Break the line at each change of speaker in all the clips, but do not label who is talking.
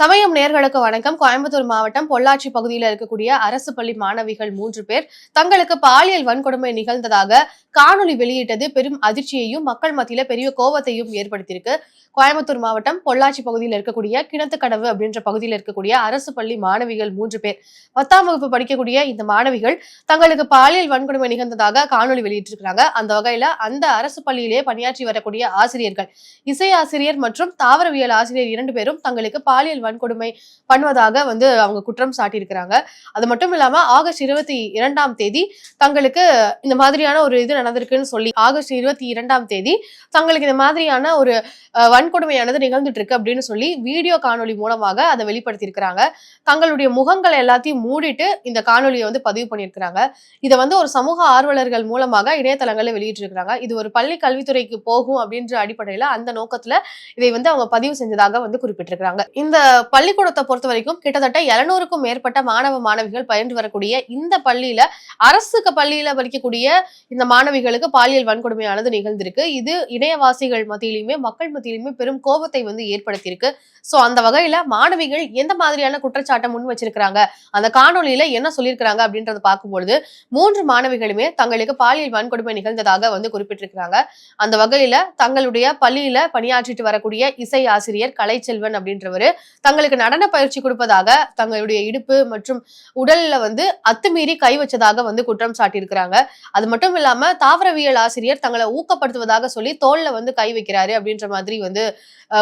சமயம் நேர்களுக்கு வணக்கம். கோயம்புத்தூர் மாவட்டம் பொள்ளாச்சி பகுதியில் இருக்கக்கூடிய அரசு பள்ளி மாணவிகள் மூன்று பேர் தங்களுக்கு பாலியல் வன்கொடுமை நிகழ்ந்ததாக காணொலி வெளியிட்டது. பெரும் அதிர்ச்சியையும் மக்கள் மத்தியில பெரிய கோபத்தையும் ஏற்படுத்தியிருக்கு. கோயம்புத்தூர் மாவட்டம் பொள்ளாச்சி பகுதியில் இருக்கக்கூடிய கிணத்துக்கடவு அப்படின்ற பகுதியில் இருக்கக்கூடிய அரசு பள்ளி மாணவிகள் மூன்று பேர். பத்தாம் வகுப்பு படிக்கக்கூடிய இந்த மாணவிகள் தங்களுக்கு பாலியல் வன்கொடுமை நிகழ்ந்ததாக காணொலி வெளியிட்டிருக்கிறாங்க. அந்த வகையில அந்த அரசு பள்ளியிலே பணியாற்றி வரக்கூடிய ஆசிரியர்கள் இசை ஆசிரியர் மற்றும் தாவரவியல் ஆசிரியர் இரண்டு பேரும் தங்களுக்கு பாலியல் வன்கொடுமை பண்ணுவதாக வந்து அவங்க குற்றம் சாட்டியிருக்கிறாங்க. அது மட்டும் இல்லாம ஆகஸ்ட் இருபத்தி இரண்டாம் தேதி தங்களுக்கு இந்த மாதிரியான ஒரு இது நடந்திருக்குன்னு சொல்லி ஆகஸ்ட் இருபத்தி இரண்டாம் தேதி தங்களுக்கு இந்த மாதிரியான ஒரு வன்கொடுமையானது நிகழ்ந்துட்டு இருக்கு அப்படின்னு சொல்லி வீடியோ காணொளி மூலமாக அதை வெளிப்படுத்தியிருக்கிறாங்க. தங்களுடைய முகங்களை எல்லாத்தையும் மூடிட்டு இந்த காணொலியை வந்து பதிவு பண்ணியிருக்கிறாங்க. இதை வந்து ஒரு சமூக ஆர்வலர்கள் மூலமாக இணையதளங்களில் வெளியிட்டிருக்கிறாங்க. இது ஒரு பள்ளி கல்வித்துறைக்கு போகும் அப்படின்ற அடிப்படையில் அந்த நோக்கத்துல இதை வந்து அவங்க பதிவு செஞ்சதாக வந்து குறிப்பிட்டிருக்கிறாங்க. இந்த பள்ளிக்கூடத்தை பொறுத்த வரைக்கும் கிட்டத்தட்ட எழுநூறுக்கும் மேற்பட்ட மாணவ மாணவிகள் பயின்று வரக்கூடிய இந்த பள்ளியில அரசு பள்ளியில படிக்கக்கூடிய இந்த மாணவிகளுக்கு பாலியல் வன்கொடுமையானது நிகழ்ந்திருக்கு. இது இணையவாசிகள் மத்தியிலுமே மக்கள் மத்தியிலுமே பெரும் கோபத்தை வந்து ஏற்படுத்தியிருக்கு. சோ அந்த வகையில மாணவிகள் எந்த மாதிரியான குற்றச்சாட்டை முன் வச்சிருக்கிறாங்க? அந்த காணொளியில என்ன சொல்லியிருக்கிறாங்க அப்படின்றத பார்க்கும்பொழுது மூன்று மாணவிகளுமே தங்களுக்கு பாலியல் வன்கொடுமை நிகழ்ந்ததாக வந்து குறிப்பிட்டிருக்கிறாங்க. அந்த வகையில தங்களுடைய பள்ளியில பணியாற்றிட்டு வரக்கூடிய இசை ஆசிரியர் கலைச்செல்வன் அப்படின்றவரு தங்களுக்கு நடன பயிற்சி கொடுப்பதாக தங்களுடைய இடுப்பு மற்றும் உடல்ல வந்து அத்துமீறி கை வச்சதாக வந்து குற்றம் சாட்டியிருக்கிறாங்க. அது மட்டும் இல்லாம தாவரவியல் ஆசிரியர் தங்களை ஊக்கப்படுத்துவதாக சொல்லி தோல்ல வந்து கை வைக்கிறாரு அப்படின்ற மாதிரி வந்து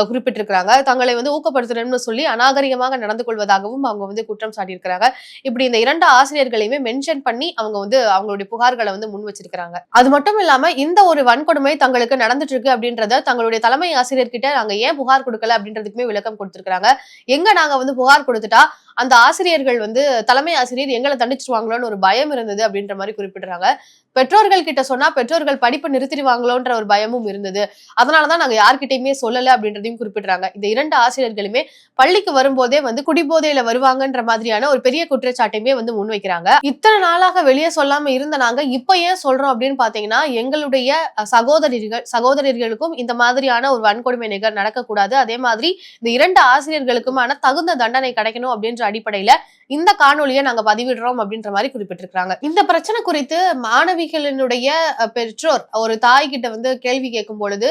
குறிப்பிட்டிருக்கிறாங்க. தங்களை வந்து ஊக்கப்படுத்தணும்னு சொல்லி அநாகரிகமாக நடந்து கொள்வதாகவும் அவங்க வந்து குற்றம் சாட்டியிருக்கிறாங்க. இப்படி இந்த இரண்டு ஆசிரியர்களையுமே மென்ஷன் பண்ணி அவங்க வந்து அவங்களுடைய புகார்களை வந்து முன் வச்சிருக்கிறாங்க. அது மட்டும் இல்லாம இந்த ஒரு வன்கொடுமை தங்களுக்கு நடந்துட்டு இருக்கு அப்படின்றத தங்களுடைய தலைமை ஆசிரியர்கிட்ட நாங்க ஏன் புகார் கொடுக்கல அப்படின்றதுக்குமே விளக்கம் கொடுத்திருக்கிறாங்க. எங்க நாங்க வந்து புகார் கொடுத்துட்டா அந்த ஆசிரியர்கள் வந்து தலைமை ஆசிரியர் எங்களை தண்டிச்சிருவாங்களோன்னு ஒரு பயம் இருந்தது அப்படின்ற மாதிரி குறிப்பிடுறாங்க. பெற்றோர்கள் கிட்ட சொன்னா பெற்றோர்கள் படிப்பு நிறுத்திடுவாங்களோன்ற ஒரு பயமும் இருந்தது. அதனாலதான் நாங்க யார்கிட்டயுமே சொல்லல அப்படின்றதையும் குறிப்பிடுறாங்க. இந்த இரண்டு ஆசிரியர்களுமே பள்ளிக்கு வரும்போதே வந்து குடிபோதையில வருவாங்கன்ற மாதிரியான ஒரு பெரிய குற்றச்சாட்டையுமே வந்து முன்வைக்கிறாங்க. இத்தனை நாளாக வெளியே சொல்லாம இருந்த நாங்க இப்ப ஏன் சொல்றோம் அப்படின்னு பாத்தீங்கன்னா எங்களுடைய சகோதரிகள் சகோதரர்களுக்கும் இந்த மாதிரியான ஒரு வன்கொடுமை நிகழ் நடக்கக்கூடாது. அதே மாதிரி இந்த இரண்டு ஆசிரியர்களுக்குமான தகுந்த தண்டனை கிடைக்கணும் அப்படின்ற அடிப்படையில இந்த காணொலியை நாங்க பதிவிடுறோம் அப்படின்ற மாதிரி குறிப்பிட்டிருக்காங்க இந்த பிரச்சனை குறித்து மாணவி குழந்தைகளினுடைய பெற்றோர் ஒரு தாய் கிட்ட வந்து கேள்வி கேட்கும் பொழுது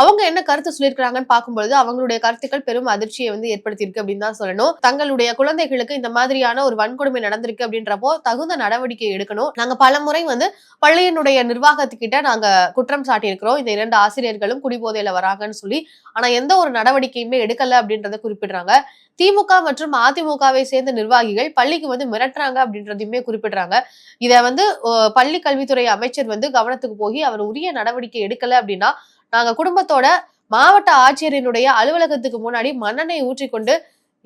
அவங்க என்ன கருத்து சொல்லியிருக்கிறாங்கன்னு பார்க்கும்பொழுது அவங்களுடைய கருத்துக்கள் பெரும் அதிர்ச்சியை வந்து ஏற்படுத்தியிருக்கு அப்படின்னு தான் சொல்லணும். தங்களுடைய குழந்தைகளுக்கு இந்த மாதிரியான ஒரு வன்கொடுமை நடந்திருக்கு அப்படின்றப்போ தகுந்த நடவடிக்கை எடுக்கணும். நாங்க பல முறை வந்து பள்ளியினுடைய நிர்வாகத்துக்கிட்ட நாங்க குற்றம் சாட்டியிருக்கிறோம். இந்த இரண்டு ஆசிரியர்களும் குடிபோதையில வராங்கன்னு சொல்லி ஆனா எந்த ஒரு நடவடிக்கையுமே எடுக்கல அப்படின்றத குறிப்பிடுறாங்க. திமுக மற்றும் அதிமுகவை சேர்ந்த நிர்வாகிகள் பள்ளிக்கு வந்து மிரட்டுறாங்க அப்படின்றதையுமே குறிப்பிடுறாங்க. இத வந்து பள்ளி கல்வித்துறை அமைச்சர் வந்து கவனத்துக்கு போய் அவர் உரிய நடவடிக்கை எடுக்கல அப்படின்னா நாங்க குடும்பத்தோட மாவட்ட ஆட்சியரினுடைய அலுவலகத்துக்கு முன்னாடி மண்ணெண்ணெய் ஊற்றிக்கொண்டு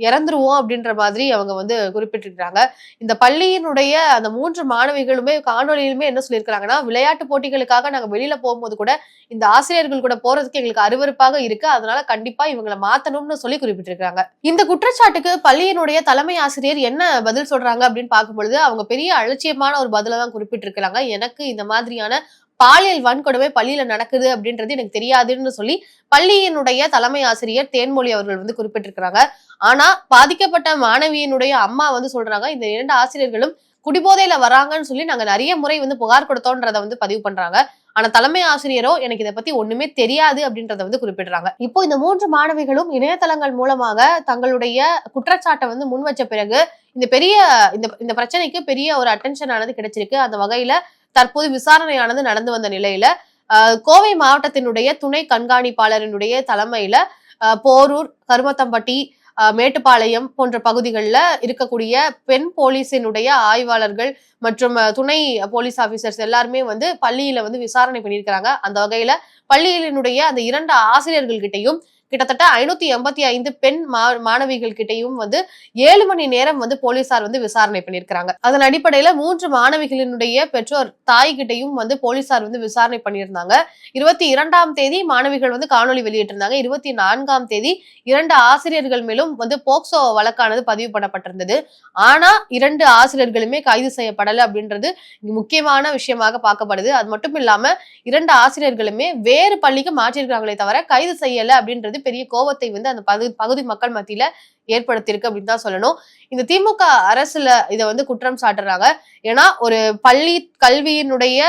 இறந்துருவோம் அப்படின்ற மாதிரி அவங்க வந்து குறிப்பிட்டிருக்கிறாங்க. இந்த பள்ளியினுடைய அந்த மூன்று மாணவிகளுமே காணொலியிலுமே என்ன சொல்லியிருக்கிறாங்கன்னா விளையாட்டு போட்டிகளுக்காக நாங்கள் வெளியில போகும்போது கூட இந்த ஆசிரியர்கள் கூட போறதுக்கு எங்களுக்கு அருவருப்பாக இருக்கு. அதனால கண்டிப்பா இவங்களை மாத்தணும்னு சொல்லி குறிப்பிட்டிருக்காங்க இந்த குற்றச்சாட்டுக்கு பள்ளியினுடைய தலைமை ஆசிரியர் என்ன பதில் சொல்றாங்க அப்படின்னு பார்க்கும்பொழுது அவங்க பெரிய அலட்சியமான ஒரு பதில தான் குறிப்பிட்டிருக்கிறாங்க. எனக்கு இந்த மாதிரியான பாலியல் வன்கொடுமை பள்ளியில நடக்குது அப்படின்றது எனக்கு தெரியாதுன்னு சொல்லி பள்ளியினுடைய தலைமை ஆசிரியர் தேன்மொழி அவர்கள் வந்து குறிப்பிட்டிருக்கிறாங்க. ஆனா பாதிக்கப்பட்ட மாணவியினுடைய அம்மா வந்து சொல்றாங்க இந்த இரண்டு ஆசிரியர்களும் குடிபோதையில வராங்கன்னு சொல்லி நாங்க நிறைய முறை வந்து புகார் கொடுத்தோன்றத வந்து பதிவு பண்றாங்க. ஆனா தலைமை ஆசிரியரோ எனக்கு இதை பத்தி ஒண்ணுமே தெரியாது அப்படின்றத வந்து குறிப்பிடுறாங்க. இப்போ இந்த மூன்று மாணவிகளும் இணையதளங்கள் மூலமாக தங்களுடைய குற்றச்சாட்டை வந்து முன் வச்ச பிறகு இந்த பெரிய இந்த இந்த பிரச்சனைக்கு பெரிய ஒரு அட்டென்ஷன் ஆனது கிடைச்சிருக்கு. அந்த வகையில தற்போது விசாரணையானது நடந்து வந்த நிலையில கோவை மாவட்டத்தினுடைய துணை கண்காணிப்பாளரினுடைய தலைமையில போரூர் கருமத்தம்பட்டி மேட்டுப்பாளையம் போன்ற பகுதிகளில் இருக்கக்கூடிய பெண் போலீஸினுடைய ஆய்வாளர்கள் மற்றும் துணை போலீஸ் ஆபீசர்ஸ் எல்லாருமே வந்து பள்ளியில வந்து விசாரணை பண்ணியிருக்கிறாங்க. அந்த வகையில பள்ளியினுடைய அந்த இரண்டு ஆசிரியர்கள் கிட்டையும் கிட்டத்தட்ட ஐநூத்தி எண்பத்தி ஐந்து பெண் மா மாணவிகள் கிட்டையும் வந்து ஏழு மணி நேரம் வந்து போலீசார் வந்து விசாரணை பண்ணியிருக்கிறாங்க. அதன் அடிப்படையில மூன்று மாணவிகளினுடைய பெற்றோர் தாய்கிட்டையும் வந்து போலீசார் வந்து விசாரணை பண்ணியிருந்தாங்க. இருபத்தி இரண்டாம் தேதி மாணவிகள் வந்து காணொலி வெளியிட்டிருந்தாங்க. இருபத்தி நான்காம் தேதி இரண்டு ஆசிரியர்கள் மேலும் வந்து போக்சோ வழக்கானது பதிவு பண்ணப்பட்டிருந்தது. ஆனா இரண்டு ஆசிரியர்களுமே கைது செய்யப்படலை அப்படின்றது முக்கியமான விஷயமாக பார்க்கப்படுது. அது மட்டும் இல்லாம இரண்டு ஆசிரியர்களுமே வேறு பள்ளிக்கு மாற்றியிருக்கிறாங்களே தவிர கைது செய்யல அப்படின்றது அப்படின்றது பெரிய கோவத்தை வந்து அந்த பகுதி பகுதி மக்கள் மத்தியில ஏற்படுத்தியிருக்கு அப்படின்னு தான் சொல்லணும். இந்த திமுக அரசுல இதை வந்து குற்றம் சாட்டுறாங்க. ஏன்னா ஒரு பள்ளி கல்வியினுடைய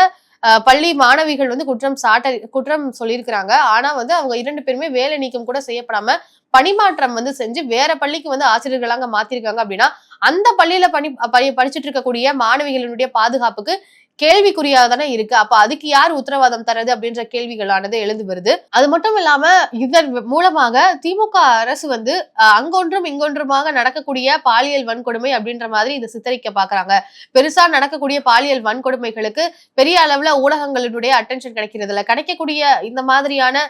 அஹ், பள்ளி மாணவிகள் வந்து குற்றம் சாட்ட குற்றம் சொல்லியிருக்கிறாங்க. ஆனா வந்து அவங்க இரண்டு பேருமே வேலை நீக்கம் கூட செய்யப்படாம பணிமாற்றம் வந்து செஞ்சு வேற பள்ளிக்கு வந்து ஆசிரியர்களாக மாத்திருக்காங்க அப்படின்னா அந்த பள்ளியில பணி படிச்சுட்டு இருக்கக்கூடிய மாணவிகளினுடைய பாதுகாப்புக்கு கேள்விக்குறியாக தானே இருக்கு. அப்ப அதுக்கு யார் உத்தரவாதம் தரது அப்படின்ற கேள்விகளானது எழுந்து வருது. அது மட்டும் இல்லாம இதன் மூலமாக திமுக அரசு வந்து அங்கொன்றும் இங்கொன்றுமாக நடக்கக்கூடிய பாலியல் வன்கொடுமை அப்படின்ற மாதிரி இதை சித்தரிக்க பாக்குறாங்க. பெருசா நடக்கக்கூடிய பாலியல் வன்கொடுமைகளுக்கு பெரிய அளவுல ஊடகங்களினுடைய அட்டென்ஷன் கிடைக்கிறது இல்ல கிடைக்கக்கூடிய இந்த மாதிரியான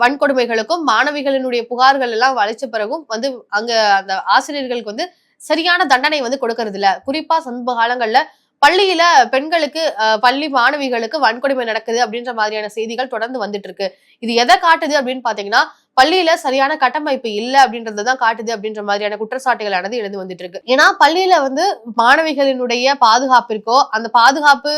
வன்கொடுமைகளுக்கும் மாணவிகளினுடைய புகார்கள் எல்லாம் வளைச்ச பிறகும் வந்து அங்க அந்த ஆசிரியர்களுக்கு வந்து சரியான தண்டனை வந்து கொடுக்கறது இல்ல குறிப்பா சமீப காலங்கள்ல பள்ளியில பெண்களுக்கு பள்ளி மாணவிகளுக்கு வன்கொடுமை நடக்குது அப்படின்ற மாதிரியான செய்திகள் தொடர்ந்து வந்துட்டு இருக்கு இது எதை காட்டுது அப்படின்னு பாத்தீங்கன்னா பள்ளியில சரியான கட்டமைப்பு இல்ல அப்படின்றதுதான் காட்டுது அப்படின்ற மாதிரியான குற்றச்சாட்டுகளானது எழுந்து வந்துட்டு இருக்கு ஏன்னா பள்ளியில வந்து மாணவிகளினுடைய பாதுகாப்பிற்கோ அந்த பாதுகாப்பு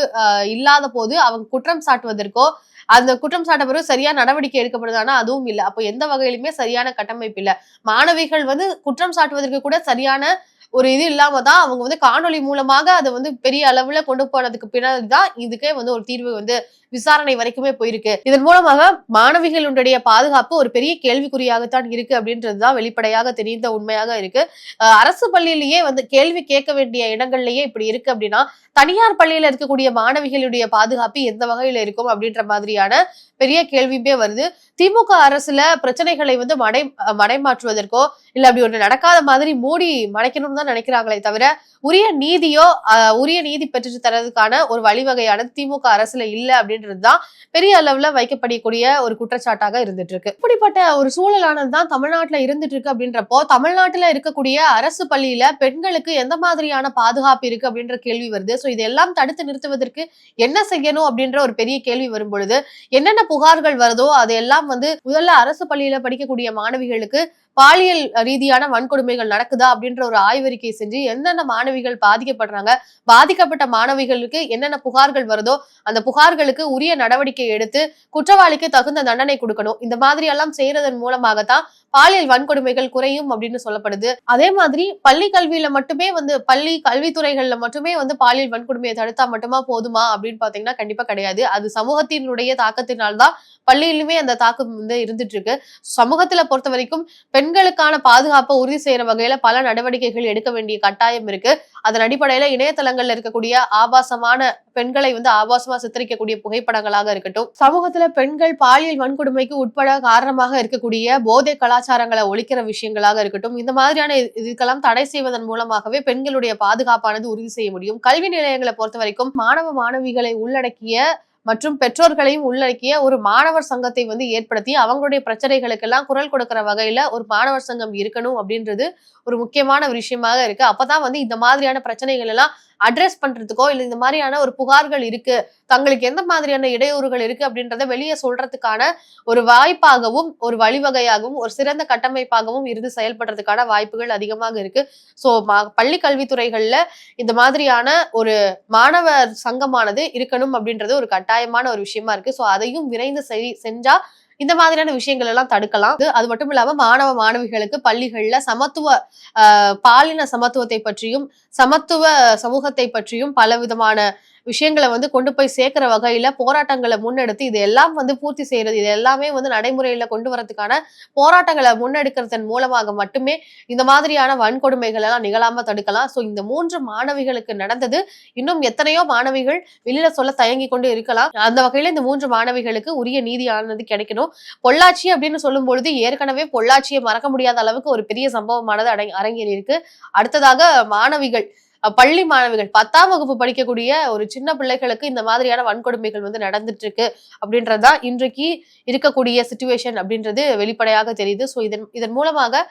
இல்லாத போது அவங்க குற்றம் சாட்டுவதற்கோ அந்த குற்றம் சாட்ட பிறகு சரியா நடவடிக்கை எடுக்கப்படுதானா அதுவும் இல்ல. அப்போ எந்த வகையிலுமே சரியான கட்டமைப்பு இல்ல. மாணவிகள் வந்து குற்றம் சாட்டுவதற்கு கூட சரியான ஒரு இது இல்லாம தான் அவங்க வந்து காணொளி மூலமாக அதை வந்து பெரிய அளவுல கொண்டு போனதுக்கு பின்னாடிதான் இதுக்கே வந்து ஒரு தீர்வு வந்து விசாரணை வரைக்குமே போயிருக்கு. இதன் மூலமாக மாணவிகளுடைய பாதுகாப்பு ஒரு பெரிய கேள்விக்குறியாகத்தான் இருக்கு அப்படின்றதுதான் வெளிப்படையாக தெரிந்த உண்மையாக இருக்கு. அஹ் அரசு பள்ளியிலேயே வந்து கேள்வி கேட்க வேண்டிய இடங்கள்லயே இப்படி இருக்கு அப்படின்னா தனியார் பள்ளியில இருக்கக்கூடிய மாணவிகளுடைய பாதுகாப்பு எந்த வகையில இருக்கும் அப்படின்ற மாதிரியான பெரிய கேள்வியுமே வருது. திமுக அரசுல பிரச்சனைகளை வந்து மடை மடைமாற்றுவதற்கோ இல்ல அப்படி ஒண்ணு நடக்காத மாதிரி மூடி மறைக்கணும்னு தான் நினைக்கிறாங்களே தவிர உரிய நீதியோ உரிய நீதி பெற்று தரதுக்கான ஒரு வழிவகையானது திமுக அரசுல இல்ல அப்படின்றதுதான் பெரிய அளவுல வைக்கப்படக்கூடிய ஒரு குற்றச்சாட்டாக இருந்துட்டு இருக்கு இப்படிப்பட்ட ஒரு சூழலானது தான் தமிழ்நாட்டுல இருந்துட்டு இருக்கு அப்படின்றப்போ தமிழ்நாட்டுல இருக்கக்கூடிய அரசு பள்ளியில பெண்களுக்கு எந்த மாதிரியான பாதுகாப்பு இருக்கு அப்படின்ற கேள்வி வருது. ஸோ இதெல்லாம் தடுத்து நிறுத்துவதற்கு என்ன செய்யணும் அப்படின்ற ஒரு பெரிய கேள்வி வரும் பொழுது என்னென்ன புகார்கள் வருதோ அதையெல்லாம் வந்து முதல்ல அரசு பள்ளியில படிக்கக்கூடிய மாணவிகளுக்கு பாலியல் ரீதியான வன்கொடுமைகள் நடக்குதா அப்படின்ற ஒரு ஆய்வறிக்கை செஞ்சு என்னென்ன மாணவிகள் பாதிக்கப்படுறாங்க பாதிக்கப்பட்ட மாணவிகளுக்கு என்னென்ன புகார்கள் வருதோ அந்த புகார்களுக்கு உரிய நடவடிக்கை எடுத்து குற்றவாளிக்கு தகுந்த தண்டனை கொடுக்கணும். இந்த மாதிரி எல்லாம் செய்யறதன் மூலமாகத்தான் பாலியல் வன்கொடுமைகள் குறையும் அப்படின்னு சொல்லப்படுது. அதே மாதிரி பள்ளி கல்வியில மட்டுமே வந்து பள்ளி கல்வித்துறைகள்ல மட்டுமே வந்து பாலியல் வன்கொடுமையை தடுத்தா மட்டுமா போதுமா அப்படின்னு பாத்தீங்கன்னா கண்டிப்பா கிடையாது. அது சமூகத்தினுடைய தாக்கத்தினால்தான் பள்ளியிலுமே அந்த தாக்கம் வந்து இருந்துட்டு இருக்கு சமூகத்துல பொறுத்த வரைக்கும் பெண்களுக்கான பாதுகாப்பை உறுதி செய்யற வகையில பல நடவடிக்கைகள் எடுக்க வேண்டிய கட்டாயம் இருக்கு. அதன் அடிப்படையில இணையதளங்கள்ல இருக்கக்கூடிய ஆபாசமான பெண்களை வந்து ஆபாசமா சித்தரிக்கக்கூடிய புகைப்படங்களாக இருக்கட்டும் சமூகத்துல பெண்கள் பாலியல் வன்கொடுமைக்கு உட்பட காரணமாக இருக்கக்கூடிய போதை கலாச்சாரங்களை ஒழிக்கிற விஷயங்களாக இருக்கட்டும் இந்த மாதிரியான இது- இதுக்கெல்லாம் தடை செய்வதன் மூலமாகவே பெண்களுடைய பாதுகாப்பானது உறுதி செய்ய முடியும். கல்வி நிலையங்களை பொறுத்த வரைக்கும் மாணவ மாணவிகளை உள்ளடக்கிய மற்றும் பெற்றோர்களையும் உள்ளடக்கிய ஒரு மாணவர் சங்கத்தை வந்து ஏற்படுத்தி அவங்களுடைய பிரச்சனைகளுக்கெல்லாம் குரல் கொடுக்கிற வகையில ஒரு மாணவர் சங்கம் இருக்கணும் அப்படின்றது ஒரு முக்கியமான விஷயமாக இருக்கு. அப்பதான் வந்து இந்த மாதிரியான பிரச்சனைகள் எல்லாம் அட்ரஸ் பண்றதுக்கோ இல்லை இந்த மாதிரியான ஒரு புகார்கள் இருக்கு தங்களுக்கு எந்த மாதிரியான இடையூறுகள் இருக்கு அப்படின்றத வெளியே சொல்றதுக்கான ஒரு வாய்ப்பாகவும் ஒரு வழிவகையாகவும் ஒரு சிறந்த கட்டமைப்பாகவும் இருந்து செயல்படுறதுக்கான வாய்ப்புகள் அதிகமாக இருக்கு. ஸோ பள்ளி கல்வித்துறைகள்ல இந்த மாதிரியான ஒரு மாணவர் சங்கமானது இருக்கணும் அப்படின்றது ஒரு கட்டாயமான ஒரு விஷயமா இருக்கு. ஸோ அதையும் விரைந்து செய்- செஞ்சா இந்த மாதிரியான விஷயங்கள் எல்லாம் தடுக்கலாம். அது மட்டும் இல்லாம மாணவ மாணவிகளுக்கு பள்ளிகள்ல சமத்துவ ஆஹ், பாலின சமத்துவத்தை பற்றியும் சமத்துவ சமூகத்தை பற்றியும் பல விதமான விஷயங்களை வந்து கொண்டு போய் சேர்க்கிற வகையில போராட்டங்களை முன்னெடுத்து இது எல்லாம் வந்து பூர்த்தி செய்யறது இது எல்லாமே வந்து நடைமுறையில கொண்டு வரதுக்கான போராட்டங்களை முன்னெடுக்கிறதன் மூலமாக மட்டுமே இந்த மாதிரியான வன்கொடுமைகள் எல்லாம் நிகழாம தடுக்கலாம். ஸோ இந்த மூன்று மாணவிகளுக்கு நடந்தது. இன்னும் எத்தனையோ மாணவிகள் வெளியில சொல்ல தயங்கி கொண்டு இருக்கலாம். அந்த வகையில இந்த மூன்று மாணவிகளுக்கு உரிய நீதியானது கிடைக்கணும். பொள்ளாச்சி அப்படின்னு சொல்லும் பொழுது ஏற்கனவே பொள்ளாச்சியை மறக்க முடியாத அளவுக்கு ஒரு பெரிய சம்பவமானது அடங் அரங்கேறி இருக்கு அடுத்ததாக மாணவிகள் பள்ளி மாணவிகள் பத்தாம் வகுப்பு படிக்கக்கூடிய ஒரு சின்ன பிள்ளைகளுக்கு இந்த மாதிரியான வன்கொடுமைகள் வந்து நடந்துட்டு இருக்கு அப்படின்றதுதான் இன்றைக்கு இருக்கக்கூடிய சுச்சுவேஷன் அப்படின்றது வெளிப்படையாக தெரியுது. ஸோ இதன் இதன் மூலமாக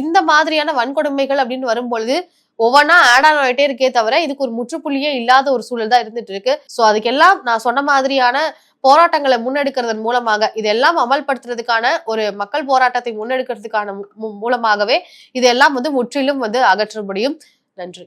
இந்த மாதிரியான வன்கொடுமைகள் அப்படின்னு வரும்பொழுது ஒவ்வொன்றா ஆட் ஆன் ஆகிட்டே இருக்கே தவிர இதுக்கு ஒரு முற்றுப்புள்ளியே இல்லாத ஒரு சூழல் தான் இருந்துட்டு இருக்கு ஸோ அதுக்கெல்லாம் நான் சொன்ன மாதிரியான போராட்டங்களை முன்னெடுக்கிறதன் மூலமாக இதெல்லாம் அமல்படுத்துறதுக்கான ஒரு மக்கள் போராட்டத்தை முன்னெடுக்கிறதுக்கான மூலமாகவே இதெல்லாம் வந்து முற்றிலும் வந்து அகற்ற முடியும். நன்றி.